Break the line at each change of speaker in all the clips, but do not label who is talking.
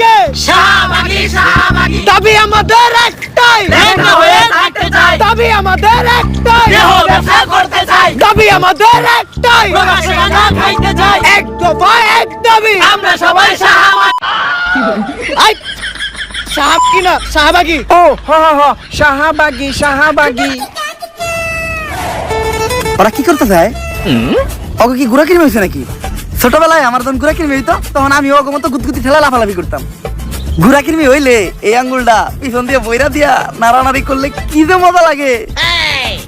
কে?
শাহবাগী শাহবাগী।
দাবি আমাদের একটাই।
লেখা হয়ে থাকতে চাই।
দাবি আমাদের একটাই।
দেহ ব্যবসা করতে চাই।
দাবি আমাদের একটাই।
প্রকাশ্যে গাঁজা খাইতে চাই।
এক দফা এক দাবি।
আমরা সবাই শাহবাগী।
সাহাব কি না শাহবাগি।
ও হ হ হ। শাহাবাগি শাহাবাগি।
ওরা কি করতে চায়? ওকে কি গুড়া কিনবে হয়েছে নাকি? ছোটবেলায় আমার যখন গুড়া কিনবে হইতো তখন আমি ওকে মতো গুদগুতি ঠেলা লাফালাফি করতাম। গুড়া কিনবি হইলে এই আঙ্গুলটা পিছন দিয়ে বইরা দিয়া নাড়ানাড়ি করলে কি যে মজা লাগে।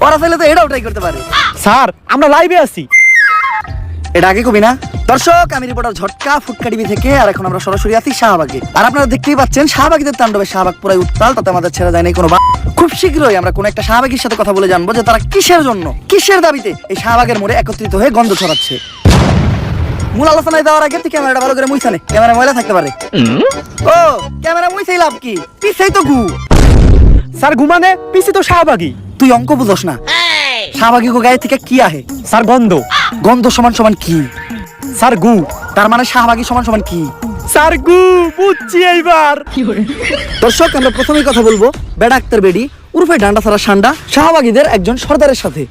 ওরা চাইলে তো এটাও ট্রাই করতে পারে।
স্যার আমরা লাইভে আছি।
এটা আগে কবি না? দর্শক আমি রিপোর্টার ঝটকা ফুটকা টিভি থেকে আর এখন আমরা সরাসরি আছি শাহবাগে। আর আপনারা দেখতেই পাচ্ছেন শাহবাগীদের তাণ্ডবে শাহবাগ পুরাই উত্তাল তাতে আমাদের ছেড়ে যায় নাই কোনো খুব শীঘ্রই আমরা কোন একটা শাহবাগীর সাথে কথা বলে জানব যে তারা কিসের জন্য কিসের দাবিতে এই শাহবাগের মোড়ে একত্রিত হয়ে গন্ধ ছড়াচ্ছে। মূল আলোচনায় যাওয়ার আগে তুই ক্যামেরাটা ভালো করে মুইছানে ক্যামেরা ময়লা থাকতে পারে। ও ক্যামেরা মুইছাই লাভ কি? পিছেই তো গু।
স্যার ঘুমানে পিছে তো শাহবাগি।
তুই অঙ্ক বুঝোস না। শাহবাগী গো গায়ে থেকে কি আহে?
স্যার গন্ধ।
গন্ধ সমান সমান কি?
স্যার গু।
তার মানে শাহবাগী সমান সমান কি?
স্যার গু বুঝছি এইবার।
দর্শক আমরা প্রথমেই কথা বলব বেডা আক্তার বেডি উরফে ডান্ডা ছাড়া সান্ডা শাহবাগীদের একজন সর্দারের সাথে।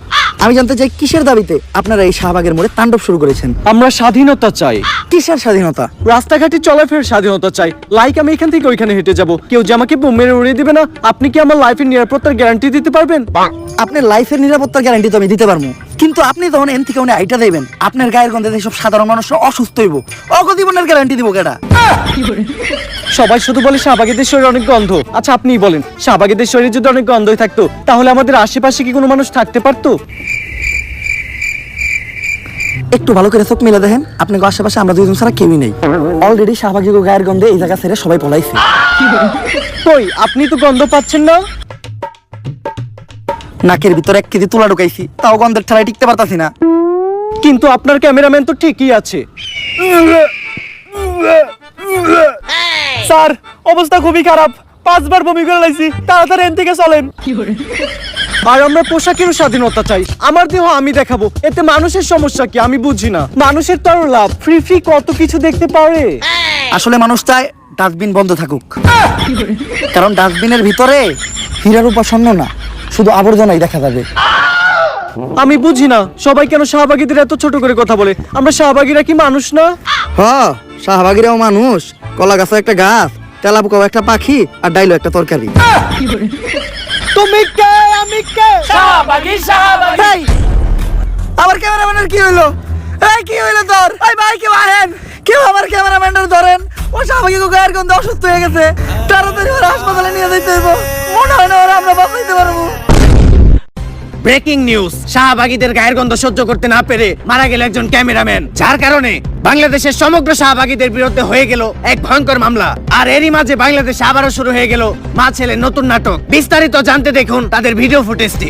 আমি জানতে চাই কিসের দাবিতে আপনারা এই শাহবাগের মোড়ে তাণ্ডব শুরু করেছেন?
আমরা স্বাধীনতা চাই।
কিসের স্বাধীনতা?
রাস্তাঘাটে চলাফেরার স্বাধীনতা চাই। লাইক আমি এখান থেকে ওইখানে হেঁটে যাব। কেউ যে আমাকে বোম মেরে উড়িয়ে দিবে না আপনি কি আমার লাইফের নিরাপত্তার গ্যারান্টি দিতে পারবেন?
আপনার লাইফের নিরাপত্তার গ্যারান্টি তো আমি দিতে পারব। কিন্তু আপনি তখন এন থেকে উনি আইটা দেবেন। আপনার গায়ের গন্ধে সব সাধারণ মানুষ অসুস্থ হইব। অগদীবনের গ্যারান্টি দিব কেডা?
সবাই শুধু বলে শাহবাগীদের শরীরে অনেক গন্ধ। আচ্ছা আপনিই বলেন শাহবাগীদের শরীরে যদি অনেক গন্ধই থাকতো তাহলে আমাদের আশেপাশে কি কোনো মানুষ থাকতে পারতো?
একটু ভালো করে চোখ মিলে দেখেন। আপনাকে আশেপাশে আমরা দুইজন ছাড়া কেউই নেই। অলরেডি শাহবাগী গো গায়ের গন্ধে এই জায়গা ছেড়ে সবাই পলাইছে।
কই আপনি তো গন্ধ পাচ্ছেন না?
নাকের ভিতরে এক কেজি তুলা ঢুকাইছি তাও গন্ধের ঠেলায় টিকতে পারতাছি না।
কিন্তু আপনার ক্যামেরাম্যান তো ঠিকই আছে।
স্যার অবস্থা খুবই খারাপ। পাঁচবার বমি করে লাইছি তাড়াতাড়ি এন থেকে চলেন।
আর আমরা পোশাকেরও স্বাধীনতা চাই। আমার দেহ আমি দেখাবো এতে মানুষের সমস্যা কি আমি বুঝি না। মানুষের তো আরও লাভ ফ্রি ফ্রি কত কিছু দেখতে পারে।
আসলে মানুষ চায় ডাস্টবিন বন্ধ থাকুক। কারণ ডাস্টবিনের ভিতরে হীরার উপাসন্ন না। শুধু আবর্জনাই দেখা যাবে।
আমি বুঝি না সবাই কেন শাহবাগীদের এত ছোট করে কথা বলে? আমরা শাহবাগীরা কি মানুষ না?
হ শাহবাগিরাও মানুষ। কলা গাছও একটা গাছ তেলাপুকাও একটা পাখি আর ডাইলো একটা তরকারি।
তুমি কে? আমি কে?
শাহবাগী শাহবাগী।
আমার ক্যামেরাম্যানের কি হইল? এই কি হইল তোর? এই ভাই কেউ আহেন? কেউ আমার ক্যামেরাম্যানের ধরেন? ও শাহবাগি গায়ের গন্ধে অসুস্থ হয়ে গেছে। তাড়াতাড়ি ওরা হাসপাতালে নিয়ে যেতে হইব। মনে হয় না আমরা বাঁচাইতে পারব।
ব্রেকিং নিউজ, শাহবাগীদের গায়ের গন্ধ সহ্য করতে না পেরে মারা গেল একজন ক্যামেরাম্যান। যার কারণে বাংলাদেশের সমগ্র শাহবাগীদের বিরুদ্ধে হয়ে গেল এক ভয়ঙ্কর মামলা। আর এরই মাঝে বাংলাদেশে আবারও শুরু হয়ে গেল মা ছেলে নতুন নাটক। বিস্তারিত জানতে দেখুন তাদের ভিডিও ফুটেজটি।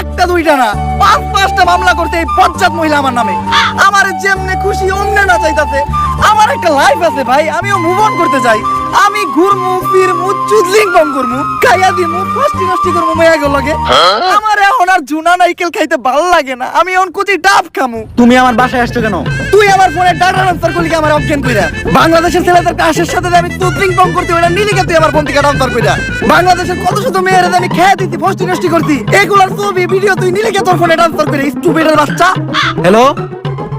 একটা দুইটা না পাঁচ পাঁচটা মামলা করতে এই পঞ্চায়েত মহিলা আমার নামে। আমার যেমনে খুশি অন্য না চাইতাছে। আমার একটা লাইফ আছে ভাই আমিও মুভ অন করতে চাই। আমি ঘুরমু ফিরমু চুদলিং বং করমু খাইয়া দিমু ফষ্টি নষ্টি করমু মেয়া গো লাগে আমার এখন আর জুনা নাইকেল খাইতে ভালো লাগে না। আমি এখন কুচি ডাব খামু।
তুমি আমার বাসায় আসছো কেন?
তুই আমার ফোনে ডাটা ট্রান্সফার করলি কি আমার অজ্ঞান কইরা। বাংলাদেশের ছেলেদের কাশের সাথে আমি তুদলিং বং করতে ওটা নিলি কে তুই আমার ফোন থেকে ট্রান্সফার কইরা। বাংলাদেশের কত শত মেয়েরা আমি খেয়ে দিতি ফষ্টি নষ্টি করতি এগুলার ছবি ভিডিও তুই নিলি কে তোর ফোনে ট্রান্সফার করে স্টুপিডের বাচ্চা।
হ্যালো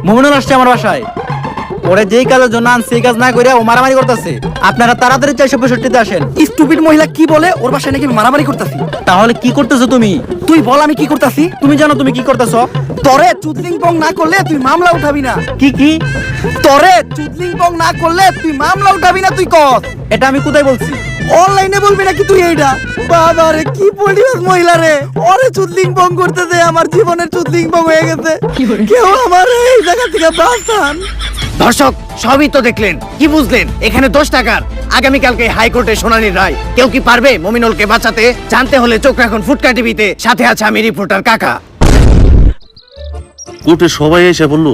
মোহনুল আসছে আমার বাসায়। ওরে যেই কাজের জন্য আনছে সেই কাজ না করে ও মারামারি করতেছে। আপনারা তাড়াতাড়ি চারশো পঁয়ষট্টিতে আসেন।
স্টুপিড মহিলা কি বলে? ওর বাসায় নাকি মারামারি করতেছি।
তাহলে কি করতেছো তুমি?
তুই বল আমি কি করতেছি?
তুমি জানো তুমি কি করতেছো?
তরে চুদলিং পং না করলে তুই মামলা উঠাবি না।
কি কি?
তরে চুদলিং পং না করলে তুই মামলা উঠাবি না তুই কস।
এটা আমি কোথায় বলছি?
অনলাইনে বলবি নাকি তুই এইটা বাবা রে কি পরিবেশ মহিলা রে ওরে চুদলিং বং করতেছে আমার জীবনের চুদলিং বং হয়ে গেছে। কেউ আমার এই জায়গা থেকে বাঁচান
দর্শক সবই তো দেখলেন। কি বুঝলেন? এখানে দোষ টাকার। আগামীকালকে হাইকোর্টে শুনানির রায়। কেউ কি পারবে মমিনুলকে বাঁচাতে? জানতে হলে চোখ রাখুন ফুটকা টিভিতে। সাথে আছে আমি রিপোর্টার কাকা।
কোর্টে সবাই এসে বলল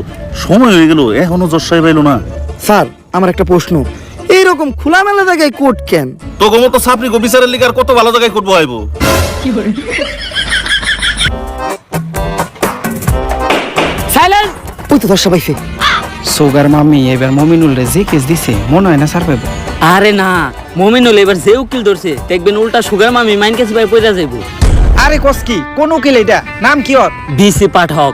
সময় হয়ে গেল এখনও জজ সাহেব এলো না।
স্যার আমার একটা প্রশ্ন। এইরকম খোলামেলা জায়গায় কোর্ট কেন?
তো মতো সাপনি গো বিচারের লিগার কত ভালো জায়গায় করব আইবো
সাইলেন্স
ওই তো দর্শা পাইছে
সোগার মামি এবার মমিনুল রে যে কেস দিছে মনে হয় না স্যার পাইব।
আরে না মমিনুল এবার যে উকিল ধরছে দেখবেন উল্টা সুগার মামি মাইন কাছে ভাই পয়দা যাইব।
আরে কস কি কোন উকিল এটা নাম কি ওর?
বিসি পাঠক।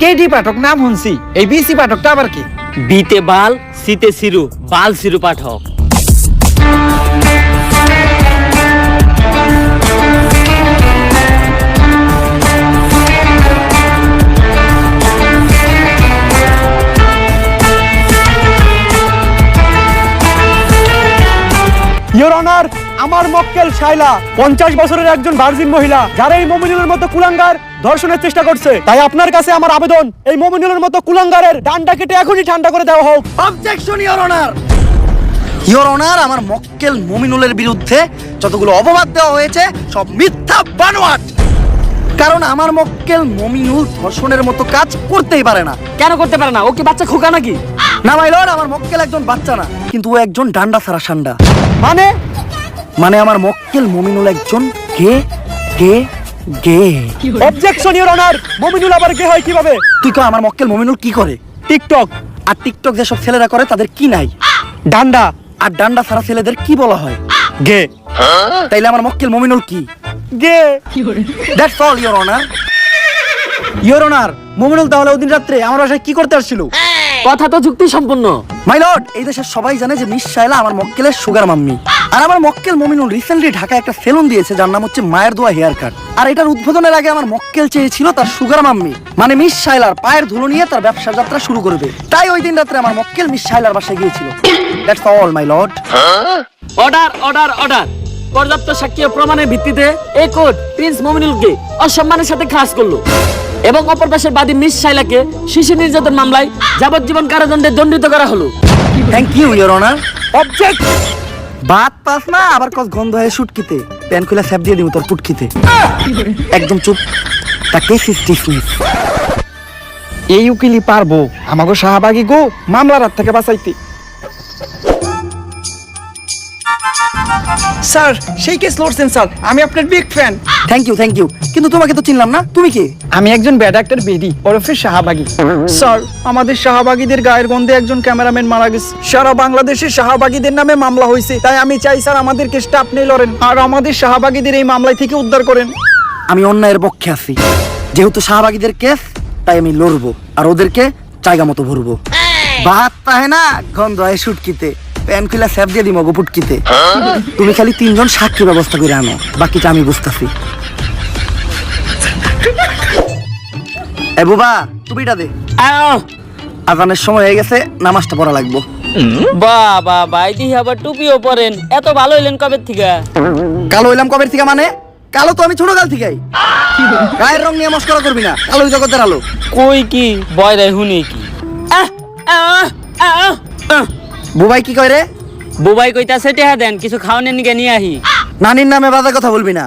কেডি পাঠক? নাম শুনছি। এই বিসি পাঠকটা আবার কি?
বিতে বাল সিতে সিরু বাল সিরু পাঠক
আমার মক্কেল শাইলা পঞ্চাশ বছরের একজন ভার্জিন মহিলা, যারা এই মমিনুলের মতো কুলাঙ্গার ধর্ষণের চেষ্টা করছে। তাই আপনার কাছে আমার আবেদন এই মমিনুলের মতো কুলাঙ্গারের ডান্ডা কেটে এখনই ঠান্ডা করে দেওয়া হোক।
Objection your honour your honour আমার মক্কেল মুমিনুলের বিরুদ্ধে যতগুলো অপবাদ দেওয়া হয়েছে সব মিথ্যা বানোয়াট! কারণ আমার মক্কেল মমিনুল ধর্ষণের মতো কাজ করতেই পারে না।
কেন করতে পারে না? ও কি বাচ্চা খোকা নাকি?
না মাই লর্ড আমার মক্কেল একজন বাচ্চা না কিন্তু ও একজন ডান্ডা সারা সান্ডা।
মানে?
মানে আমার মক্কেল মমিনুল একজন কে? Gay gay.
Objection your honour Mominul আবার কে হয় কীভাবে?
তুই কো আমার মক্কেল মমিনুল কি করে?
টিকটক।
আর টিকটক যেসব ছেলেরা করে তাদের কি নাই?
ডান্ডা।
আর ডান্ডা সারা ছেলেদের কি বলা হয়?
গে।
তাইলে আমার মক্কেল মমিনুল কি?
Gay.
That's all your honour
your honour Mominul তাহলে ওদিন রাত্রে আমার বাসায় কি করতে আসছিল?
কথা তো যুক্তি সম্পূর্ণ।
মাই লর্ড এই দেশের সবাই জানে যে মিস শাইলা আমার মক্কেলের সুগার মাম্মি। আর আমার মক্কেল মমিনুল রিসেন্টলি ঢাকায় একটা সেলুন দিয়েছে যার নাম হচ্ছে মায়ের দোয়া হেয়ার কাট আর এটার উদ্বোধনের আগে আমার মক্কেল চেয়েছিল তার সুগার মাম্মি মানে মিস শাইলার পায়ের ধুলো নিয়ে তার ব্যবসা যাত্রা শুরু করবে। তাই ওই দিন রাত্রে আমার মক্কেল মিস শাইলার বাসায় গিয়েছিল। That's all my lord
order order order পর্যাপ্ত সাক্ষী প্রমাণের ভিত্তিতে এই কোর্ট প্রিন্স মমিনুলকে অসম্মানের সাথে খাস করল। এবং অপর পাশের বাদী মিস শাইলাকে শিশু নির্যাতন মামলায় যাবজ্জীবন কারাদণ্ডে দণ্ডিত করা হলো।
Thank you your honour
object
Baat পাস না, আবার কস গন্ধ হয়ে শুটকিতে প্যান খুলে স্যাপ দিয়ে দিব তোর পুটকিতে। একদম চুপ। তা কেস ইজ ডিসমিস
এই উকিলই পারব। আমাকে শাহবাগি গো, মামলার হাত থেকে বাঁচাইতে। স্যার সেই কেস লড়ছেন স্যার। আমি আপনার big fan
thank you thank you কিন্তু তোমাকে তো চিনলাম না। তুমি কি?
আমি একজন ব্যাড অ্যাক্টর বেদি ওরফে শাহবাগী। স্যার আমাদের শাহবাগীদের গায়ের গন্ধে একজন ক্যামেরাম্যান মারা গেছে। সারা বাংলাদেশে শাহবাগীদের নামে মামলা হয়েছে। তাই আমি চাই স্যার আমাদের কেসটা আপনি লড়েন। আর আমাদের শাহবাগীদের এই মামলায় থেকে উদ্ধার করেন।
আমি অন্যায়ের পক্ষে আছি। যেহেতু শাহবাগীদের কেস তাই আমি লড়বো। আর ওদেরকে জায়গা মতো ভরবো। বাত পাহে না গন্ধ হয় শুটকিতে প্যান খুলে স্যাপ দিয়ে দিম গো পুটকিতে। তুমি খালি তিনজন সাক্ষী ব্যবস্থা করে আনো বাকিটা আমি বুঝতেছি। এ বুবা টুপিটা দে।
আহ,
আজানের সময় হয়ে গেছে নামাজটা পড়া লাগবো।
বাহ বাহ বাহ এটি আবার টুপিও পরেন। এত ভালো হইলেন কবে থেকে?
কালো হইলাম কবের থেকে মানে? কালো তো আমি ছোট কাল থেকেই। গায়ের রং নিয়ে মস্করা করবি না কালো জগতের আলো।
কই কি? বয় রে হুনি কি? আহ, আহ, আহ, আহ।
বুবাই কি কয় রে?
বুবাই কইতাছে টেহা দেন কিছু খাওয়ানোর নিকে নিয়ে আহি।
নানির নামে বাজে কথা বলবি না।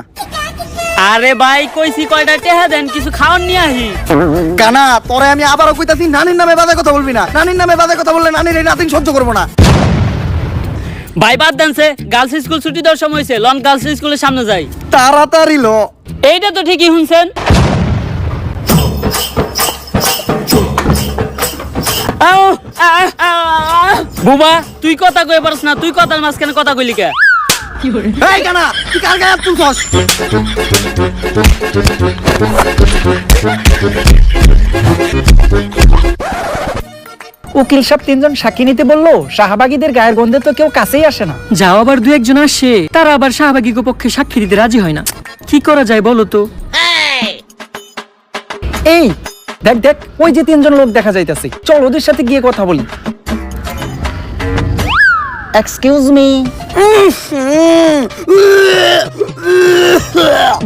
আরে ভাই কইছি কয়টা টেহা দেন কিছু খাওয়ান নিয়ে আহি।
কানা পরে আমি আবারও কইতাছি নানির নামে বাজে কথা বলবি না। নানির নামে বাজে কথা বললে নানির এই নাতিন সহ্য করব না।
ভাই বাদ দেনছে গার্লস স্কুল ছুটি দেওয়ার সময় হয়েছে লন গার্লস স্কুলের সামনে যাই।
তাড়াতাড়ি লো।
এইটা তো ঠিকই শুনছেন। বুবা তুই কথা কই পারস না তুই কথার মাঝখানে কথা কইলি কে?
এই কানা তুই কার গায়ে হাত তুলছস?
উকিল সাহেব তিনজন সাক্ষী নিতে বলল শাহবাগীদের গায়ের গন্ধে তো কেউ কাছেই আসে না।
যাও আবার দু একজন আসে তারা আবার শাহবাগীকে পক্ষে সাক্ষী দিতে রাজি হয় না। কি করা যায় বলো তো?
এই দেখ দেখ ওই যে তিনজন লোক দেখা যাইতেছে। চল ওদের সাথে গিয়ে কথা বলি। এক্সকিউজ মি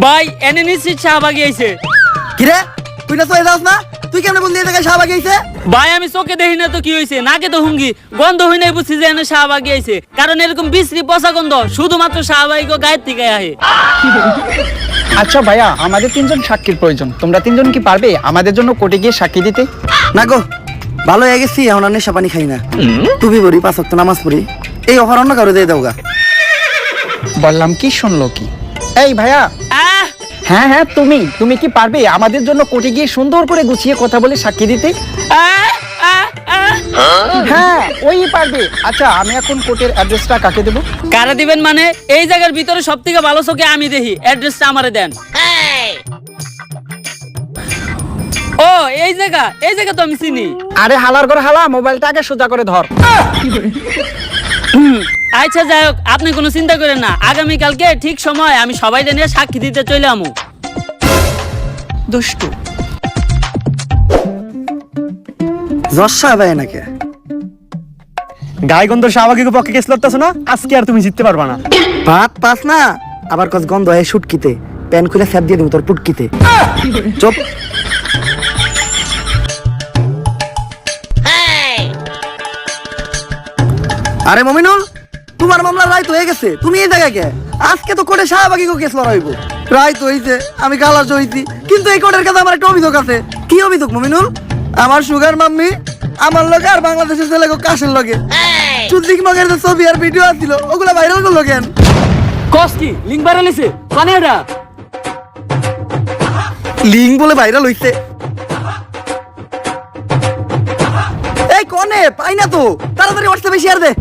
ভাই এনে নিশ্চিত শাহবাগি আইছে।
কিরে? তুই না তো এ যাস না? তুই কেমনে বন্ধু জায়গায় শাহবাগ গেছে
ভাই আমি চোখে দেখি না তো কি হয়েছে নাকে তো হুঙ্গি গন্ধ হই নাই বুঝছি যে এনে শাহবাগি আইছে। কারণ এরকম বিশ্রী পচা গন্ধ শুধুমাত্র শাহবাগি গায়ের থেকে আহে।
আচ্ছা ভাইয়া আমাদের তিনজন সাক্ষীর প্রয়োজন। তোমরা তিনজন কি পারবে আমাদের জন্য কোর্টে গিয়ে সাক্ষী দিতে?
না গো ভালো হয়ে গেছি এখন আর নেশা পানি খাই না। টুপি পড়ি পাঁচ নামাজ পড়ি। এই অফার অন্য কারও দিয়ে দাও গা।
বললাম কি শুনলো কি? এই ভাইয়া
আহ!
হ্যাঁ হ্যাঁ তুমি তুমি কি পারবে আমাদের জন্য কোর্টে গিয়ে সুন্দর করে গুছিয়ে কথা বলে সাক্ষী দিতে। হ্যাঁ ওই পারবে। আচ্ছা আমি এখন কোর্টের অ্যাড্রেসটা কাকে দেবো?
কারা দিবেন মানে? এই জায়গার ভিতরে সব থেকে ভালো চোখে আমি দেখি। অ্যাড্রেসটা আমারে দেন। ও এই জায়গা এই জায়গা তো আমি চিনি।
আরে হালার করে হালা মোবাইলটা আগে সোজা করে ধর।
আচ্ছা যাই হোক আপনি কোনো চিন্তা করেন না। আগামীকালকে ঠিক সময় আমি সবাই নিয়ে সাক্ষী দিতে চলে আমু।
দুষ্টু।
জশা ভাই নাকি?
গায়গন্ধ শাহবাগীর পক্ষে কেস লড়তেছো না? আজকে আর তুমি জিততে পারবা না।
ভাত পাস না? আবার কস গন্ধ হয় শুটকিতে প্যান খুলে স্যাপ দিয়ে দিব তোর পুটকিতে। চুপ। আরে মমিনুল তোমার মামলা রায় তো হয়ে গেছে তুমি এই জায়গায় কে? আজকে তো কোর্টে শাহবাগি কেস লড়াইব। রায় তো হইছে আমি গালাস হইছি। কিন্তু এই কোর্টের কাছে আমার একটা অভিযোগ আছে। কি অভিযোগ মমিনুল? আমার সুগার মাম্মি আমার লগে আর বাংলাদেশের ছেলে কাশের লগে। চুদ্দিক মগের যে ছবি আর ভিডিও আসছিল ওগুলা ভাইরাল করল কেন?
কস কি? লিঙ্ক বাইরে লিছে মানে এটা?
লিঙ্ক বলে ভাইরাল হইছে। এই কনে পাই না তো। তাড়াতাড়ি হোয়াটসঅ্যাপে শেয়ার দে।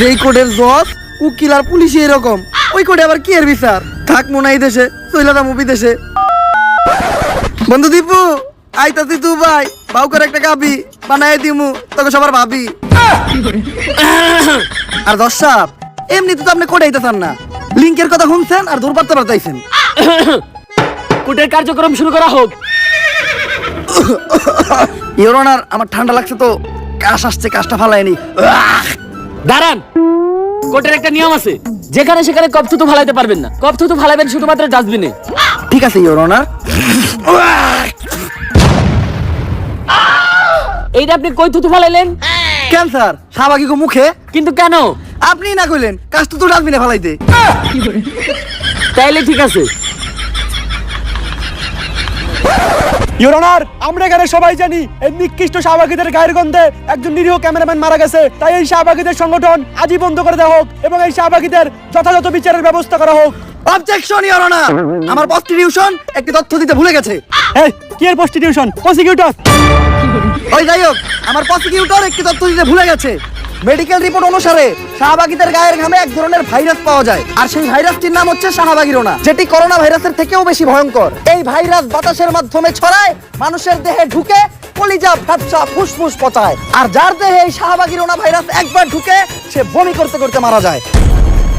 যেই কোডের জজ উকিল আর পুলিশ এরকম। ওই কোডে আবার কি এর বিচার? থাক মনে এই দেশে দেশে বন্ধু দীপু আইতাছি তু ভাই বাউ করে একটা গাবি বানাই দিমু তোকে সবার ভাবি। আর দর্শক এমনিতে তো আপনি কোডে আইতেছেন না। লিঙ্কের কথা শুনছেন আর দূর পারতে পারতাইছেন
কোর্টের কার্যক্রম শুরু করা হোক।
অনার আমার ঠান্ডা লাগছে তো। কাশ আসছে কাশটা ফালায়নি।
দাঁড়ান। কোর্টের একটা নিয়ম আছে। যেখানে সেখানে কপ থুতু ফালাইতে পারবেন না। কপ থুতু ফালাবেন শুধুমাত্র ডাস্টবিনে
ঠিক আছে ইওর অনার
এইটা আপনি কই থুতু ফালাইলেন?
ক্যান্সার শাহবাগি মুখে?
কিন্তু কেন?
আপনি না কইলেন কাশটা তো ডাস্টবিনে ফালাইতে।
তাইলে ঠিক আছে।
আমরা এখানে সবাই জানি এই নিকৃষ্ট শাহবাগীদের গায়ের গন্ধে একজন নিরীহ ক্যামেরাম্যান মারা গেছে। তাই এই শাহবাগীদের সংগঠন আজই বন্ধ করে দেওয়া হোক এবং এই শাহবাগীদের যথাযথ বিচারের ব্যবস্থা করা হোক।
অবজেকশন ইওর অনার আমার প্রস্টিটিউশন একটি তথ্য দিতে ভুলে গেছে।
এই কি এর প্রস্টিটিউশন প্রসিকিউটর
ওই যাই হোক আমার প্রসিকিউটর একটি তথ্য দিতে ভুলে গেছে। মেডিকেল রিপোর্ট অনুসারে শাহবাগীদের গায়ের ঘামে এক ধরনের ভাইরাস পাওয়া যায়। আর সেই ভাইরাসটির নাম হচ্ছে শাহবাগিরোনা যেটি করোনা ভাইরাসের থেকেও বেশি ভয়ঙ্কর। এই ভাইরাস বাতাসের মাধ্যমে ছড়ায়, মানুষের দেহে ঢুকে কলিজা, ফ্যাপসা, ফুসফুস পচায়। আর যার দেহে এই ভাইরাস একবার ঢুকে, সে বমি করতে করতে মারা যায়।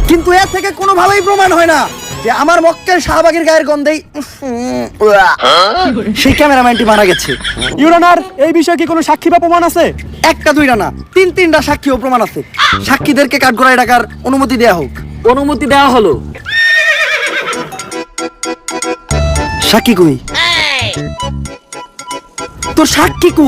কিন্তু এর থেকে কোনোভাবেই প্রমাণ হয় না। যে আমার মক্কেল শাহবাগের গায়ের গন্ধেই সেই ক্যামেরাম্যানটি মারা গেছে।
ইউর অনার এই বিষয়ে কি কোনো সাক্ষী বা প্রমাণ আছে?
একটা দুইটা না তিন তিনটা সাক্ষী ও প্রমাণ আছে। সাক্ষীদেরকে কাঠগড়ায় ডাকার অনুমতি দেয়া হোক।
অনুমতি দেওয়া হলো।
সাক্ষী কই। তোর সাক্ষী কো?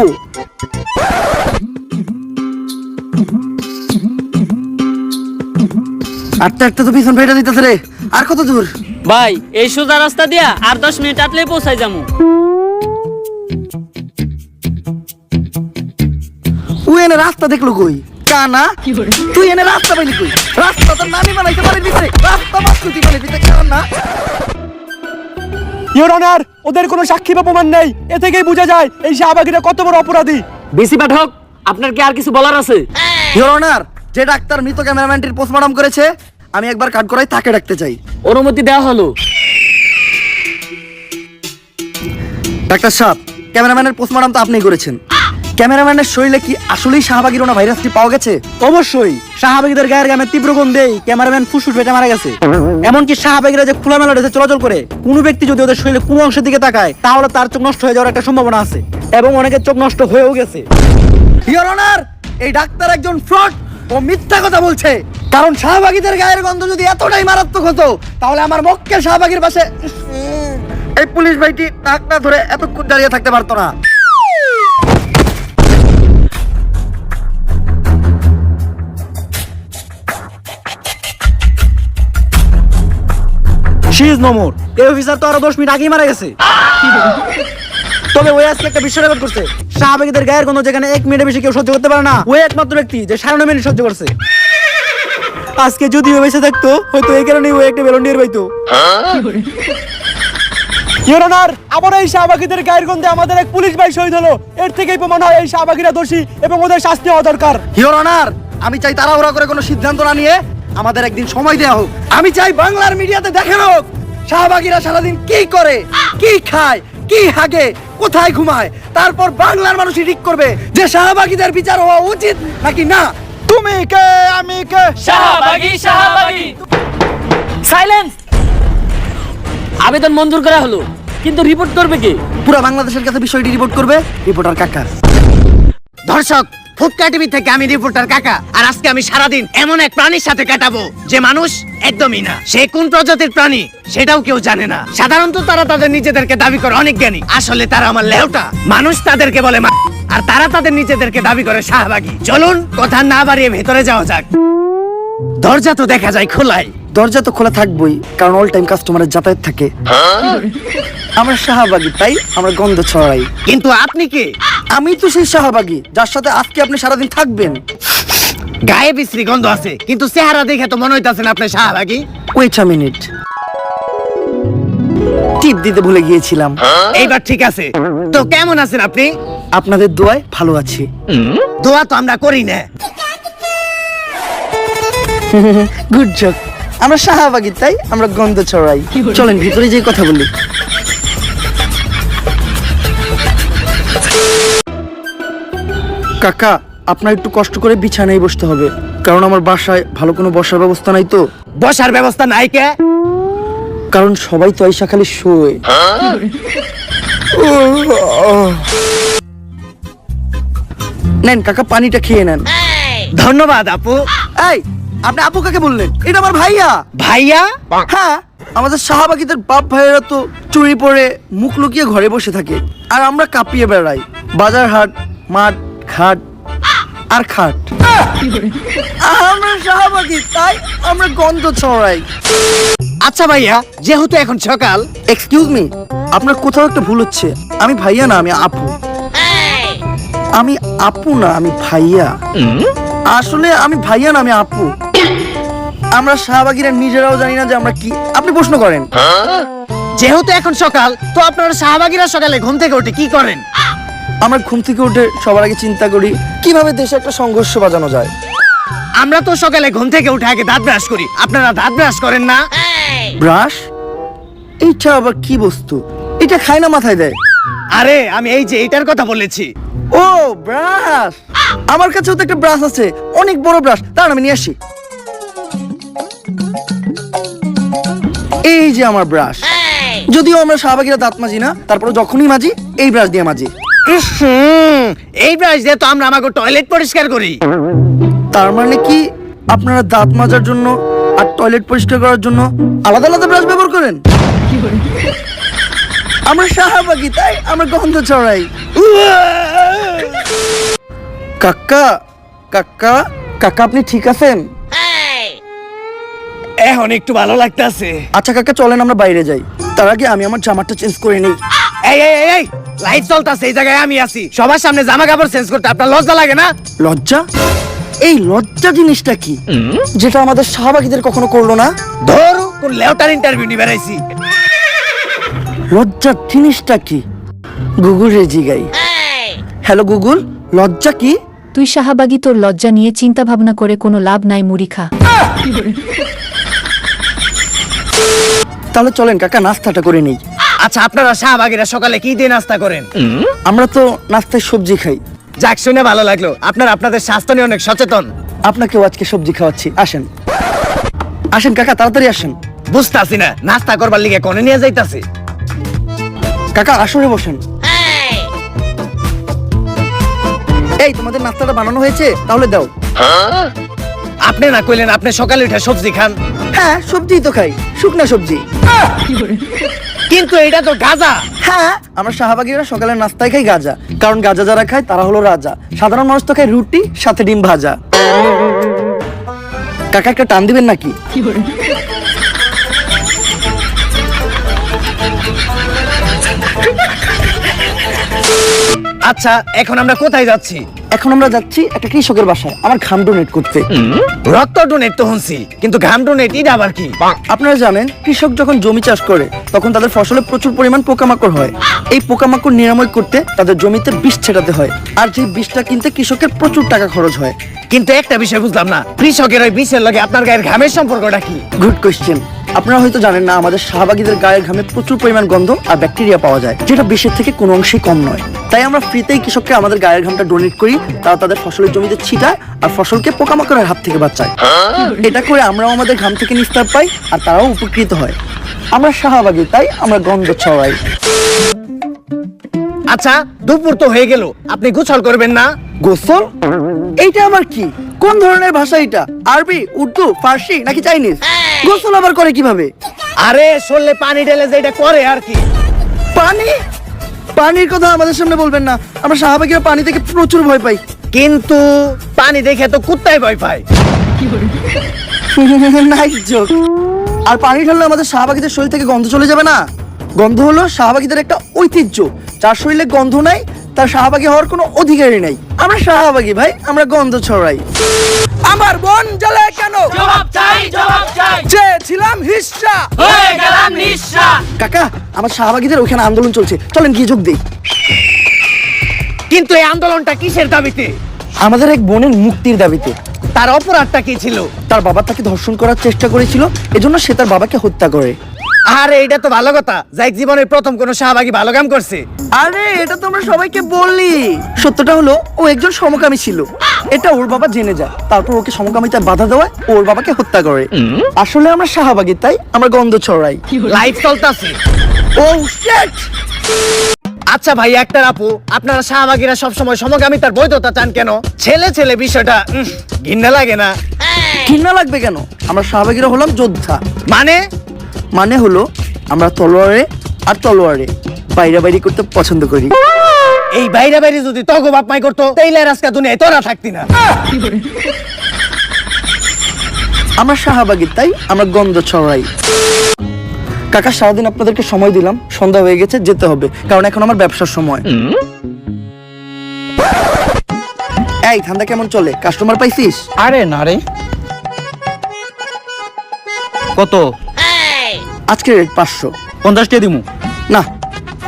আটটা একটা তো পিছন ফেটে দিতেছে রে। আর কত দূর?
ভাই এই সোজা রাস্তা দিয়া আর দশ মিনিট আটলেই পৌঁছাই যাব
ও এনে রাস্তা দেখল কই? কানা তুই এনে রাস্তা পাইলি কই? রাস্তা তোর নামি বানাইতে পারি ভিতরে রাস্তা বাস্তুতি পারি ভিতরে কানা
ইউর অনার ওদের কোনো সাক্ষী বা প্রমাণ নেই। এ থেকেই বোঝা যায় এই শাহবাগীরা কত বড় অপরাধী।
বেশি পাঠক আপনার কি আর কিছু বলার আছে?
ইওর অনার যে ডাক্তার মৃত ক্যামেরাম্যানটির পোস্টমর্টম করেছে আমি একবার কাঠগড়ায় তাকে ডাকতে চাই।
অনুমতি দেওয়া হলো।
ডাক্তার সাহেব ক্যামেরাম্যানের পোস্টমর্টম তো আপনিই করেছেন। ক্যামেরাম্যানের শরীরে কি আসলেই শাহবাগিরোনা ভাইরাসটি পাওয়া গেছে?
অবশ্যই শাহবাগীদের গায়ের গামে তীব্র গন্ধেই ক্যামেরাম্যান ফুসফুস ফেটে মারা গেছে। এমনকি শাহবাগীরা যে খোলামেলা রয়েছে চলাচল করে কোনো ব্যক্তি যদি ওদের শরীরে কোনো অংশের দিকে তাকায় তাহলে তার চোখ নষ্ট হয়ে যাওয়ার একটা সম্ভাবনা আছে। এবং অনেকের চোখ নষ্ট হয়েও গেছে।
ইওর অনার এই ডাক্তার একজন ফ্রড ও মিথ্যা কথা বলছে। কারণ শাহবাগীদের গায়ের গন্ধ যদি এতটাই মারাত্মক হতো, তাহলে আমার মক্কেল শাহবাগীর পাশে এই পুলিশ ভাইটি নাক না ধরে এতক্ষণ দাঁড়িয়ে থাকতে পারতো না।
শি ইজ নো মোর এই অফিসার তো আরও দশ মিনিট আগেই মারা গেছে। তবে ওই আজকে একটা বিশ্ব রেকর্ড করছে। শাহবাগীদের গায়ের গন্ধ যেখানে এক মিনিটে বেশি কেউ সহ্য করতে পারে না, ওই একমাত্র ব্যক্তি যে সাড়ে মিনিট সহ্য করছে। আজকে যদি ও বেঁচে থাকতো, হয়তো এই কারণেই ও একটা বেলুন ডিয়ার পাইতো
ইউর আবার এই গায়ের গন্ধে আমাদের এক পুলিশ ভাই শহীদ হলো। এর থেকেই প্রমাণ হয় এই শাহবাগীরা দোষী এবং ওদের শাস্তি হওয়া দরকার।
অনার আমি চাই তাড়াহুড়া করে কোনো সিদ্ধান্ত না নিয়ে আমাদের একদিন সময় দেওয়া হোক। আমি চাই বাংলার মিডিয়াতে দেখানো হোক, শাহবাগীরা সারাদিন কি করে, কি খায়, কি হাগে কোথায় ঘুমায়? তারপর বাংলার মানুষই ঠিক করবে যে শাহবাগীদের বিচার হওয়া উচিত নাকি না?
তুমি কে? আমি কে?
শাহবাগী শাহবাগী। সাইলেন্স আবেদন মঞ্জুর করা হলো কিন্তু রিপোর্ট করবে কে?
পুরো বাংলাদেশের কাছে বিষয়টি রিপোর্ট করবে রিপোর্টার কাকা।
দর্শক ফুটকা টিভি থেকে আমি রিপোর্টার কাকা। আর আজকে আমি সারাদিন এমন এক প্রাণীর সাথে কাটাবো যে মানুষ একদমই না। সে কোন প্রজাতির প্রাণী সেটাও কেউ জানে না। সাধারণত তারা তাদের নিজেদেরকে দাবি করে, অনেক জ্ঞানী। আসলে তারা আমার লেউটা মানুষ তাদেরকে বলে মা আর তারা তাদের নিজেদেরকে দাবি করে শাহবাগী। চলুন, কথা না বাড়িয়ে ভেতরে যাওয়া যাক। দরজা তো দেখা যায় খোলাই।
দরজা তো খোলা থাকবোই কারণ অল টাইম কাস্টমারের যাতায়াত থাকে। আমরা শাহবাগী তাই আমরা গন্ধ ছড়াই।
কিন্তু আপনি কি?
আমি তো সেই শাহবাগী যার সাথে আজকে আপনি সারাদিন থাকবেন।
গায়ে বিশ্রী গন্ধ আছে কিন্তু চেহারা দেখে তো মনে হইতাছেন আপনি শাহবাগী।
ওয়েট আ মিনিট টিপ দিতে ভুলে গিয়েছিলাম।
এইবার ঠিক আছে। তো কেমন আছেন আপনি?
আপনাদের দোয়ায় ভালো আছি।
দোয়া তো আমরা করি না।
গুড জব আমরা শাহবাগী তাই? আমরা গন্ধ ছড়াই। চলেন ভিতরে যে কথা বলি। কাকা আপনার একটু কষ্ট করে বিছানায় বসতে হবে কারণ আমার বাসায় ভালো কোনো বসার ব্যবস্থা নাই তো।
বসার ব্যবস্থা নাই কে?
কারণ সবাই তো আইসা খালি শোয়। নেন কাকা পানিটা খেয়ে নেন।
ধন্যবাদ আপু।
এই আপনি আপু কাকে বললেন? এটা আমার ভাইয়া।
ভাইয়া?
হ্যাঁ আমাদের শাহবাগীদের বাপ ভাইয়েরা তো চুরি পরে মুখ লুকিয়ে ঘরে বসে থাকে। আর আমরা কাঁপিয়ে বেড়াই। বাজার হাট মাঠ ঘাট আর খাট। আমরা শাহবাগী তাই আমরা গন্ধ ছড়াই।
আচ্ছা ভাইয়া যেহেতু এখন সকাল।
এক্সকিউজ মি আপনার কোথাও একটা ভুল হচ্ছে। আমি ভাইয়া না আমি আপু। আমি আপু না আমি ভাইয়া। আসলে আমি ভাইয়া না আমি আপু। আমরা শাহবাগিরা নিজেরাও জানি না যে আমরা কি। আপনি প্রশ্ন করেন।
যেহেতু এখন সকাল তো আপনারা শাহবাগীরা সকালে ঘুম থেকে উঠে কি করেন?
আমরা ঘুম থেকে উঠে সবার আগে চিন্তা করি কীভাবে দেশে একটা সংঘর্ষ বাজানো যায়।
আমরা তো সকালে ঘুম থেকে উঠে আগে দাঁত ব্রাশ করি। আপনারা দাঁত ব্রাশ করেন না?
ব্রাশ? এইটা আবার কি বস্তু? এটা খায় না মাথায় দেয়।
আরে আমি এই যে এটার কথা বলেছি।
ও ব্রাশ! আমার কাছেও তো একটা ব্রাশ আছে। অনেক বড় ব্রাশ। দাঁড়ান আমি নিয়ে আসি। এই যে আমার ব্রাশ যদিও আমরা শাহবাগীরা দাঁত মাজি না তারপরে যখনই মাজি এই ব্রাশ দিয়ে মাজি।
এই ব্রাশ দিয়ে তো আমরা আমাকে টয়লেট পরিষ্কার করি।
তার মানে কি? আপনারা দাঁত মাজার জন্য আর টয়লেট পরিষ্কার করার জন্য আলাদা আলাদা ব্রাশ ব্যবহার করেন? আমরা শাহবাগী তাই আমরা গন্ধ ছড়াই। কাকা কাকা কাকা আপনি ঠিক আছেন?
এখন একটু ভালো লাগতেছে।
আচ্ছা কাকা চলেন আমরা বাইরে যাই। তার আগে আমি আমার জামাটা চেঞ্জ করে নিই।
এই এই এই, এই লাইট চলতেছে এই জায়গায় আমি আছি। সবার সামনে জামা কাপড় চেঞ্জ করতে আপনার লজ্জা লাগে না?
লজ্জা? এই লজ্জা জিনিসটা কি? যেটা আমাদের শাহবাগীদের কখনো করল না?
ধরু কোন লেউটার ইন্টারভিউ নিয়ে বেড়াইছি
লজ্জা জিনিসটা কি? গুগল রে জিগাই হ্যালো গুগল লজ্জা কি?
তুই শাহাবাগি তোর লজ্জা নিয়ে চিন্তা ভাবনা করে কোনো লাভ নাই মুড়ি খা।
তাহলে চলেন কাকা নাস্তাটা করে নেই।
আচ্ছা আপনারা শাহবাগীরা সকালে কি দিয়ে নাস্তা করেন?
আমরা তো নাস্তায় সবজি খাই।
যাক শুনে ভালো লাগল। আপনারা আপনাদের স্বাস্থ্য নিয়ে অনেক সচেতন।
আপনাকেও আজকে সবজি খাওয়াচ্ছি। আসেন। আসেন কাকা তাড়াতাড়ি আসেন।
বুঝতাছি না নাস্তা করবার লিগে কোনে নিয়ে যাইতাছি?
কাকা আসরে বসেন। এই তোমাদের নাস্তাটা বানানো হয়েছে তাহলে দাও।
আপনি না কইলেন আপনি সকালে উঠে সবজি খান।
হ্যাঁ সবজি তো খাই শুকনা সবজি।
কিন্তু এটা তো গাজা।
হ্যাঁ। আমরা শাহবাগীরা সকালে নাস্তায় খাই গাজা কারণ গাজা যারা খায় তারা হলো রাজা। সাধারণ মানুষ তো খায় রুটি সাথে ডিম ভাজা। কাকা একটা টান দিবেন নাকি?
আচ্ছা এখন আমরা কোথায় যাচ্ছি?
এখন আমরা যাচ্ছি একটা কৃষকের বাসায় আমার ঘাম ডোনেট করতে।
রক্ত ডোনেট তো শুনছি কিন্তু ঘাম ডোনেট এটা আবার কি?
আপনারা জানেন কৃষক যখন জমি চাষ করে তখন তাদের ফসলে প্রচুর পরিমাণ পোকামাকড় হয়। এই পোকামাকড় নিরাময় করতে তাদের জমিতে বিষ ছেটাতে হয় আর যে বিষটা কিনতে কৃষকের প্রচুর টাকা খরচ হয়।
কিন্তু একটা বিষয় বুঝলাম না কৃষকের ওই বিষের লগে আপনার গায়ের ঘামের সম্পর্কটা কি?
গুড কোয়েশ্চেন আপনারা হয়তো জানেন না, আমাদের শাহবাগীদের গায়ের ঘামে প্রচুর পরিমাণ গন্ধ আর ব্যাকটেরিয়া পাওয়া যায়, যেটা বিষের থেকে কোনো অংশেই কম নয়। তাই আমরা ফ্রিতেই কৃষককে আমাদের গায়ের ঘামটা ডোনেট করি, তারা তাদের ফসলের জমিতে ছিটায় আর ফসলকে পোকামাকড়ের হাত থেকে বাঁচায়। এটা করে আমরাও আমাদের ঘাম থেকে নিস্তার পাই আর তারাও উপকৃত হয়। আমরা শাহবাগী, তাই আমরা গন্ধ ছড়াই।
আচ্ছা দুপুর তো হয়ে গেল। আপনি গোসল করবেন না?
গোসল এইটা আমার কি? কোন ধরনের ভাষা এটা আরবি উর্দু ফার্সি নাকি চাইনিজ? গোসল আবার করে কীভাবে?
আরে শরীরে পানি ঢেলে যে এটা করে আর কি।
পানি? পানির কথা আমাদের সামনে বলবেন না। আমরা শাহবাগীরা পানি থেকে প্রচুর ভয় পাই।
কিন্তু পানি দেখে তো কুত্তায় ভয় পায়।
নাইস জোক আর পানি ঢাললে আমাদের শাহবাগীদের শরীর থেকে গন্ধ চলে যাবে না? গন্ধ হলো শাহবাগীদের একটা ঐতিহ্য। যার শরীরে গন্ধ নাই তার শাহবাগী হওয়ার কোনো অধিকারই নাই। আমরা শাহবাগী ভাই আমরা গন্ধ ছড়াই। আমার বোন জ্বলে কেন?
জবাব চাই জবাব চাই।
চেয়েছিলাম হিস্সা।
হয়ে গেলাম নিঃশ্বা
কাকা আমার শাহবাগীদের ওখানে আন্দোলন চলছে। চলেন গিয়ে যোগ দিই।
কিন্তু এই আন্দোলনটা কিসের দাবিতে?
আমাদের এক বোনের মুক্তির দাবিতে।
তার অপরাধটা কি ছিল?
তার বাবা তাকে ধর্ষণ করার চেষ্টা করেছিল এজন্য সে তার বাবাকে হত্যা করে।
আরে এটা তো ভালো কথা। যাই জীবনের প্রথম কোনো শাহবাগী ভালো কাম করছে।
আরে এটা তো আমরা সবাইকে বললি। সত্যটা হলো ও একজন সমকামী ছিল। এটা ওর বাবা জেনে যায়। তারপর ওকে সমকামিতায় বাধা দেওয়ায় ওর বাবাকে হত্যা করে। আসলে আমরা শাহবাগী তাই আমরা গন্ধ ছড়াই।
লাইফ চলতেছে।
ও শিট
আচ্ছা ভাই একটা আপু আপনারা শাহবাগীরা সবসময় সমকামিতার বৈধতা চান কেন? ছেলে ছেলে বিষয়টা ঘৃণা লাগে না।
ঘৃণা লাগবে কেন? আমরা শাহবাগীরা হলাম যোদ্ধা।
মানে?
মানে হলো আমরা তলোয়ারে আর তলোয়ারে বাইরা বাইরি করতে পছন্দ করি।
এই বাইরে বাইরে যদি তগো বাপ মাই করতো তাইলে আজকে দুনিয়ায় তোরা থাকতি না।
আমরা শাহবাগী তাই আমরা গন্ধ ছড়াই। কাকা সারাদিন আপনাদেরকে সময় দিলাম সন্ধ্যা হয়ে গেছে যেতে হবে কারণ এখন আমার ব্যবসার সময়। এই ধান্দা কেমন চলে? কাস্টমার পাইছিস?
আরে না রে।
কত?
আজকে রেট পাঁচশো।
পঞ্চাশ টাকা দিমু।
না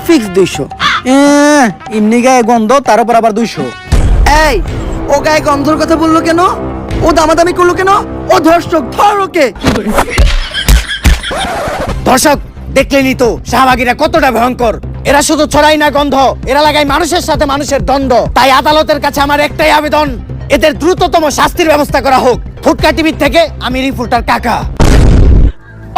ফিক্স দুইশো।
এমনি গায়ে গন্ধ তার উপর আবার দুইশো।
এই ও গায়ে গন্ধর কথা বলল কেন? ও দামাদামি করল কেন? ও ধর্ষক ধর ওকে।
দর্শক দেখলেনি তো শাহবাগীরা কতটা ভয়ঙ্কর। এরা শুধু ছড়াই না গন্ধ এরা লাগায় মানুষের সাথে মানুষের দ্বন্দ্ব। তাই আদালতের কাছে আমার একটাই আবেদন এদের দ্রুততম শাস্তির ব্যবস্থা করা হোক। ফুটকা টিভির থেকে আমি রিপোর্টার কাকা।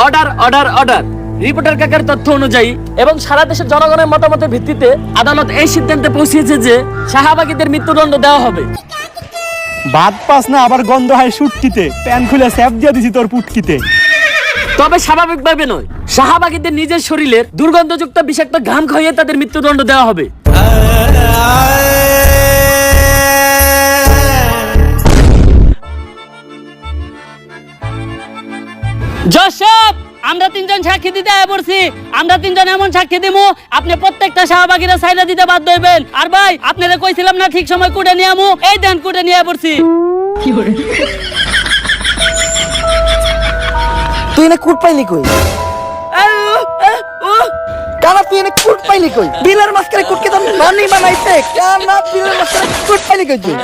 Order order order. রিপোর্টার কাকার তথ্য অনুযায়ী এবং সারা দেশের জনগণের মতামতের ভিত্তিতে আদালত এই সিদ্ধান্তে পৌঁছেছে যে শাহবাগীদের মৃত্যুদণ্ড দেওয়া হবে।
ভাত পাস না আবার গন্ধ হয় সুটকিতে। প্যান খুলে স্যাপ দিয়ে দিছি তোর পুটকিতে।
তবে স্বাভাবিকভাবে নয় শাহবাগীদের নিজের শরীরের দুর্গন্ধযুক্ত বিষাক্ত ঘাম খাইয়ে তাদের মৃত্যুদণ্ড দেওয়া হবে।
যশব আমরা তিনজন সাক্ষী দিতে আয় পড়ছি। আমরা তিনজন এমন সাক্ষী দিমু আপনি প্রত্যেকটা শাহবাগীরা সাইডা দিতে বাধ্য হইবেন। আর ভাই আপনারা কইছিলাম না ঠিক সময় কুটে নিয়ে আমু এই দেন কুটে নিয়ে আয় পড়ছি।
তুই এনে কুট পাইলি কই? কানা তুই এনে কুট পাইলি কই? বিলের মাঝখানে কুটকে তো ননি বানাইছে। কানা বিলের মাঝখানে কুট পাইলি কই তুই?